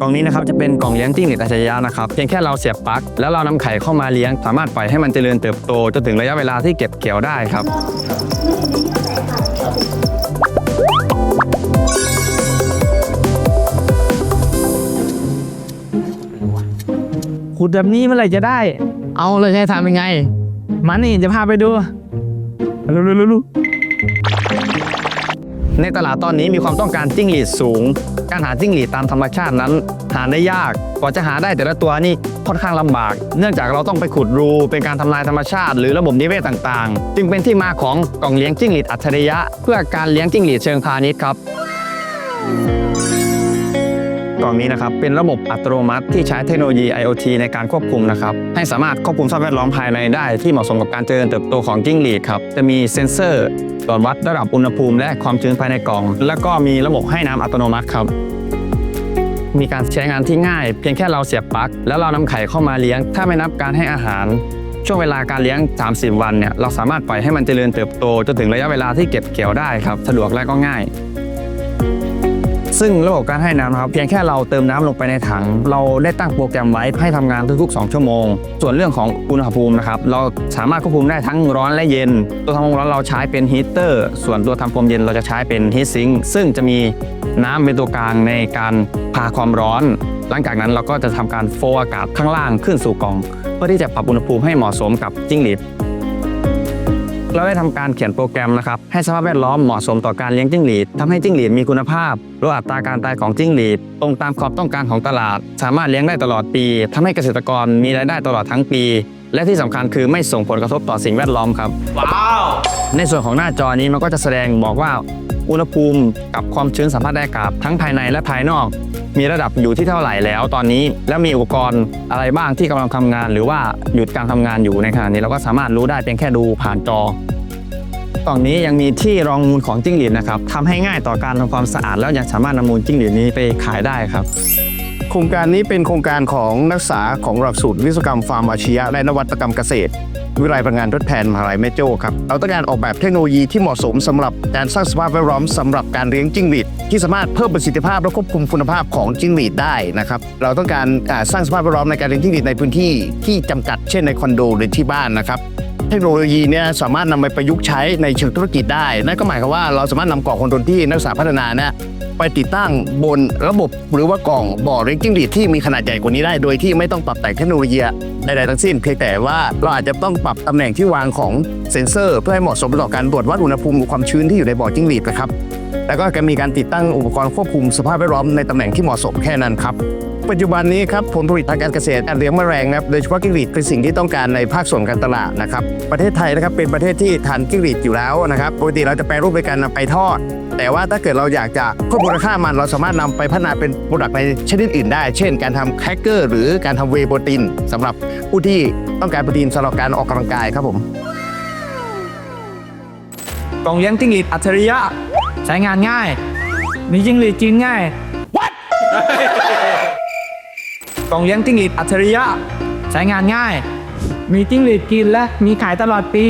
กล่องนี้นะครับจะเป็นกล่องเลี้ยงจิ้งหรีดอัจฉริยะนะครับเพียงแค่เราเสียบปลั๊กแล้วเรานำไข่เข้ามาเลี้ยง สามารถปล่อยให้มันเจริญเติบโตจนถึงระยะเวลาที่เก็บเกี่ยวได้ครับขุดแบบนี้เมื่อไหร่จะได้ เอาเลยให้ทำยังไงมานี่จะพาไปดูเร็วๆ ในตลาดตอนนี้มีความต้องการจิ้งหรีดสูง การหาจิ้งหรีดตามธรรมชาตินั้น หาได้ยาก กว่าจะหาได้แต่ละตัวนี่ค่อนข้างลำบาก เนื่องจากเราต้องไปขุดรู เป็นการทำลายธรรมชาติ หรือระบบนิเวศต่างๆ จึงเป็นที่มาของกล่องเลี้ยงจิ้งหรีดอัจฉริยะ เพื่อการเลี้ยงจิ้งหรีดเชิงพาณิชย์ครับ กล่องนี้นะครับเป็นระบบอัตโนมัติที่ใช้เทคโนโลยี IoT ในการควบคุมนะครับให้สามารถควบคุมสภาพแวดล้อมภายในได้ที่เหมาะสมกับการเจริญเติบโตของจิ้งหรีดครับจะมีเซ็นเซอร์ตรวจวัดระดับอุณหภูมิและความชื้นภายในกล่อง แล้วก็มีระบบให้น้ำอัตโนมัติครับมีการใช้งานที่ง่าย เพียงแค่เราเสียบปลั๊กแล้วเรานำไข่เข้ามาเลี้ยง ถ้าไม่นับการให้อาหาร ช่วงเวลาการเลี้ยง 30 วันเนี่ยเราสามารถปล่อยให้มันเจริญเติบโตจนถึงระยะเวลาที่เก็บเกี่ยวได้ครับ สะดวกและก็ง่าย ซึ่งระบบการให้น้ำนะครับเพียงแค่เราเติมน้ำลงไปในถัง เราได้ตั้งโปรแกรมไว้ให้ทำงานทุกๆ 2 ชั่วโมง ส่วนเรื่องของอุณหภูมินะครับเราสามารถควบคุมได้ทั้งร้อนและเย็น ตัวทำความร้อนเราใช้เป็นฮีเตอร์ส่วนตัวทำความเย็นเราจะใช้เป็นฮีทซิงค์ซึ่งจะมีน้ำเป็นตัวกลางในการพาความร้อน หลังจากนั้นเราก็จะทำการโฟอากาศข้างล่างขึ้นสู่กล่อง เพื่อที่จะปรับอุณหภูมิให้เหมาะสมกับจิ้งหรีด เราได้ทำการเขียนโปรแกรมนะครับให้สภาพแวดล้อมเหมาะสมต่อการเลี้ยงจิ้งหรีดทำให้จิ้งหรีดมีคุณภาพลดอัตราการตายของจิ้งหรีดตรงตามความต้องการของตลาด สามารถเลี้ยงได้ตลอดปีทำให้เกษตรกรมีรายได้ตลอดทั้งปี และที่สำคัญคือไม่ส่งผลกระทบต่อสิ่งแวดล้อมครับว้าวในส่วนของหน้าจอนี้มันก็จะแสดงบอกว่า อุณหภูมิกับความชื้นสัมผัสได้อากาศทั้งภายในและภายนอก มีระดับอยู่ที่เท่าไหร่แล้วตอนนี้ และมีอุปกรณ์อะไรบ้างที่กำลังทำงาน หรือว่าหยุดการทำงานอยู่ในขณะนี้เราก็สามารถรู้ได้เพียงแค่ดูผ่านจอกล่องนี้ยังมีที่รองมูลของจิ้งหรีดนะครับทำให้ง่ายต่อการทำความสะอาด แล้วยังสามารถนำมูลจิ้งหรีดนี้ไปขายได้ครับ โครงการนี้เป็นโครงการของนักศึกษาของหลักสูตรวิศวกรรมฟาร์มอาชียะและนวัตกรรมเกษตร วิทยาลัยพลังงานทดแทนมหาลัยแม่โจ้ครับเราต้องการออกแบบเทคโนโลยีที่เหมาะสมสำหรับการสร้างสภาพแวดล้อมสำหรับการเลี้ยงจิ้งหรีดที่สามารถเพิ่มประสิทธิภาพและควบคุมคุณภาพของจิ้งหรีดได้นะครับเราต้องการสร้างสภาพแวดล้อมในการเลี้ยงจิ้งหรีดในพื้นที่ที่จำกัดเช่นในคอนโดหรือที่บ้านนะครับเทคโนโลยีเนี่ยสามารถนำไปประยุกต์ใช้ในเชิงธุรกิจได้ นั่นก็หมายความว่าเราสามารถนำกล่องคอนโทรลที่นักศึกษาพัฒนาเนี่ย ไปติดตั้งบนระบบหรือว่ากล่องบ่อเลี้ยงจิ้งหรีดที่มีขนาดใหญ่กว่านี้ได้ โดยที่ไม่ต้องปรับแต่งเทคโนโลยีใดๆทั้งสิ้น เพียงแต่ว่าเราอาจจะต้องปรับตำแหน่งที่วางของเซ็นเซอร์ เพื่อให้เหมาะสมต่อการตรวจวัดอุณหภูมิความชื้นที่อยู่ในบ่อจิ้งหรีดนะครับแล้วก็จะมีการติดตั้งอุปกรณ์ควบคุมสภาพแวดล้อมในตำแหน่งที่เหมาะสมแค่นั้นครับ ปัจจุบันนี้ครับผลผลิตทางการเกษตรการเลี้ยงแมลงนะครับโดยเฉพาะจิ้งหรีดเป็นสิ่งที่ต้องการในภาคส่วนการตลาดนะครับประเทศไทยนะครับเป็นประเทศที่ทานจิ้งหรีดอยู่แล้วนะครับปกติเราจะแปรรูปในการนำไปทอด แต่ว่าถ้าเกิดเราอยากจะเพิ่มมูลค่ามันเราสามารถนำไปพัฒนาเป็นโปรดักต์ในชนิดอื่นได้ เช่น การทำแครกเกอร์หรือการทำเวย์โปรตีนสำหรับผู้ที่ต้องการโปรตีนสำหรับการออกกำลังกายครับผมกล่องเลี้ยงจิ้งหรีดอัจฉริยะใช้งานง่าย มีจิ้งหรีดกินง่าย กล่องเลี้ยงจิ้งหรีดอัจฉริยะ ใช้งานง่าย มีจิ้งหรีดกินและมีขายตลอดปี